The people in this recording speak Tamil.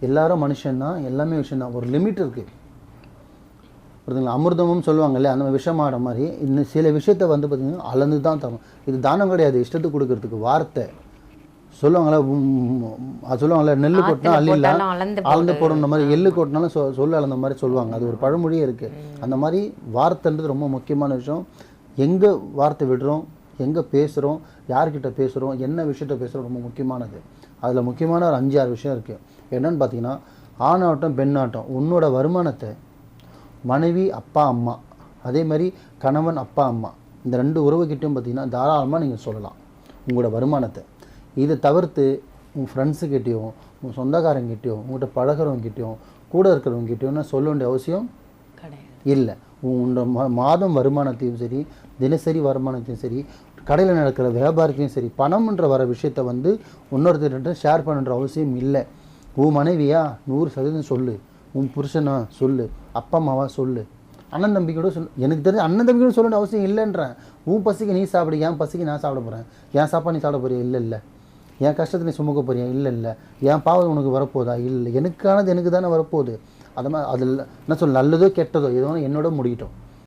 எல்லாரும் மனுஷன்தான் எல்லாமே விஷயம்தான். ஒரு லிமிட் இருக்குது புரியுதுங்களா? அமிர்தமும் சொல்லுவாங்கல்ல அந்த விஷமாட மாதிரி. இன்னும் சில விஷயத்த வந்து பார்த்திங்கன்னா அளந்து தான் தரும். இது தானம் கிடையாது இஷ்டத்துக்கு கொடுக்கறதுக்கு. வார்த்தை. சொல்லுவாங்களே அது சொல்லுவாங்கல்ல நெல்லு கொட்டினா போட்டாலும் அளந்து போடணும் மாதிரி எள்ளு கொட்டினாலும் சொ சொல்லு அளந்த மாதிரி சொல்லுவாங்க. அது ஒரு பழமொழியே இருக்குது அந்த மாதிரி வார்த்தைன்றது ரொம்ப முக்கியமான விஷயம். எங்கே வார்த்தை விடுறோம்? எங்கே பேசுகிறோம் யார்கிட்ட பேசுகிறோம் என்ன விஷயத்த பேசுகிறோம் ரொம்ப முக்கியமானது. அதில் முக்கியமான ஒரு அஞ்சு ஆறு விஷயம் இருக்குது என்னன்னு பார்த்தீங்கன்னா ஆணாட்டம் பெண்ணாட்டம் உன்னோட வருமானத்தை மனைவி அப்பா அம்மா அதே மாதிரி கணவன் அப்பா அம்மா இந்த ரெண்டு உறவுகிட்டையும் பார்த்தீங்கன்னா தாராளமாக நீங்கள் சொல்லலாம் உங்களோட வருமானத்தை. இதை தவிர்த்து உங்கள் ஃப்ரெண்ட்ஸுக்கிட்டேயும் உங்கள் சொந்தக்காரங்கிட்டையும் உங்கள்கிட்ட பழகிறவங்ககிட்டயும் கூட இருக்கிறவங்ககிட்டயும் நான் சொல்ல வேண்டிய அவசியம்? கிடையாது. இல்லை. உன்னோட மா மாதம் வருமானத்தையும் சரி தினசரி வருமானத்தையும் சரி கடையில் நடக்கிற வியாபாரத்தையும் சரி பணம்ன்ற வர விஷயத்த வந்து இன்னொருத்தர்கிட்ட ஷேர் பண்ணுற அவசியம் இல்லை. உன் மனைவியா? நூறு சதவீதம் சொல்லு. உன் புருஷனா? சொல்லு. அப்பா அம்மாவா? சொல்லு. அண்ணன் தம்பி கூட சொல்லு எனக்கு தெரிஞ்ச அண்ணன் தம்பி கூட அவசியம் இல்லைன்றேன். உன் பசிக்கு நீ சாப்பிடு என் பசிக்கு நான் சாப்பிட போகிறேன் என் சாப்பாடு நீ சாப்பிட போறியா? இல்லை இல்லை. என் கஷ்டத்தை நீ சுமக்க போறியா? இல்லை இல்லை. என் பாவம் உனக்கு வரப்போதா? இல்லை. எனக்கானது எனக்கு தானே வரப்போகுது. அது மாதிரி அதில் என்ன சொல்ல நல்லதோ கெட்டதோ எதுவும் என்னோட முடிக்கட்டும்